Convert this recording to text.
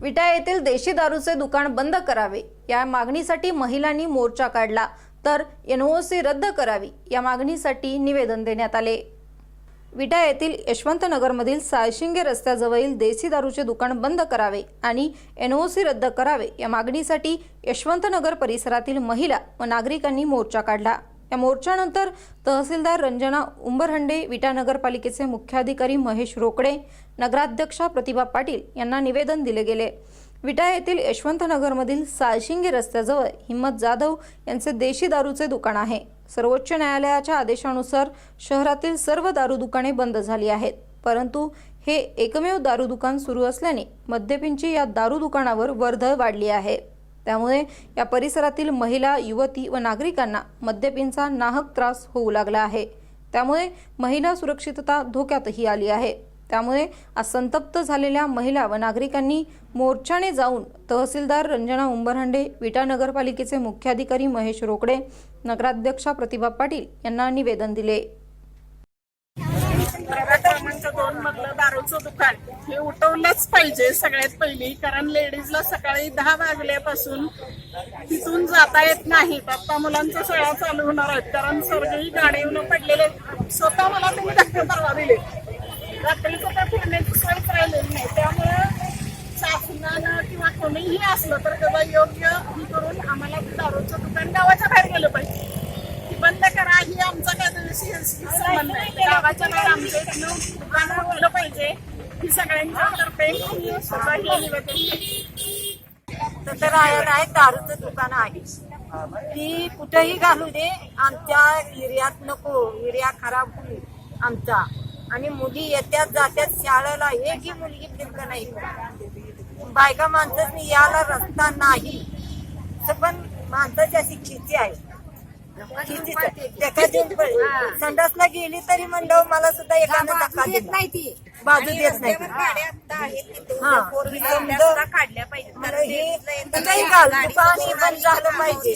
विटा येथील देशी दारूचे दुकान बंद करावे. या मागणीसाठी महिलांनी मोर्चा काढला. तर एनओसी रद्द करावी. या मागणीसाठी निवेदन देण्यात आले. विटा येथील यशवंतनगरमधील सायशिंगे रस्त्याजवळील देसी दारूचे दुकान बंद करावे आणि एनओसी रद्द करावे. या मागणीसाठी यशवंतनगर परिसरातील महिला व नागरिकांनी मोर्चा काढला. या मोर्चानंतर तहसीलदार रंजना उंबरहंडे विटा नगरपालिकेचे मुख्याधिकारी महेश रोकडे नगराध्यक्षा प्रतिभा पाटील यांना निवेदन दिले गेले. विटा येथील यशवंतनगरमधील साळशिंगे रस्त्याजवळ हिम्मत जाधव यांचे देशी दारूचे दुकान आहे. सर्वोच्च न्यायालयाच्या आदेशानुसार शहरातील सर्व दारू दुकाने बंद झाली आहेत. परंतु हे एकमेव दारू दुकान सुरू असल्याने मद्यपींची या दारू दुकानावर वर्दळ वाढली आहे. त्यामुळे या परिसरातील महिला युवती व नागरिकांना मद्यपींचा नाहक त्रास होऊ लागला आहे. त्यामुळे महिला सुरक्षितता धोक्यातही आली आहे. त्यामुळे आज संतप्त झालेल्या महिला व नागरिकांनी मोर्चाने जाऊन तहसीलदार रंजना उंबरहंडे विटा नगरपालिकेचे मुख्याधिकारी महेश रोकडे नगराध्यक्षा प्रतिभा पाटील यांना निवेदन दिले. क्रमांक दोन मधलं दारूचं दुकान हे उठवलंच पाहिजे सगळ्यात पहिली कारण लेडीजला सकाळी दहा वाजल्यापासून तिथून जाता येत नाही. पप्पा मुलांचा शाळा चालू होणार आहेत कारण सर्वही गाडीवरून पडलेले स्वतः मला तुम्ही धक्के परवा दिले. रात्रीचं काय फिरण्याची सोय राहिलेली नाही त्यामुळे शासनानं किंवा कोणीही असलं तर त्याचा योग्य हे करून आम्हाला ते दारूचं दुकान गावाच्या बाहेर गेलं पाहिजे ती बंद करा ही आमचा काय त्याच्याशी संबंध नाही गावाच्या बाहेर दुकान पाहिजे. ही सगळ्यांच्या तर्फे निवेदन तर आहे दारूचं दुकान आहे. ती कुठेही घालू दे आमच्या एरियात नको एरिया खराब होईल आमचा. आणि मुली येत्यात जात्यात शाळेला एकही मुलगी फिरक नाही. बायका माणसांनी याला रस्ता नाही. पण माणसाची अशी खिची आहे. धक्का देऊन पडेल. संडासला गेली तरी म्हणलं मला सुद्धा एखादा धक्का देत नाही ती. बाजू देत नाही हा काढल्या पाहिजे मला हे कुठेही घाल दुकान हे बंद झालं पाहिजे.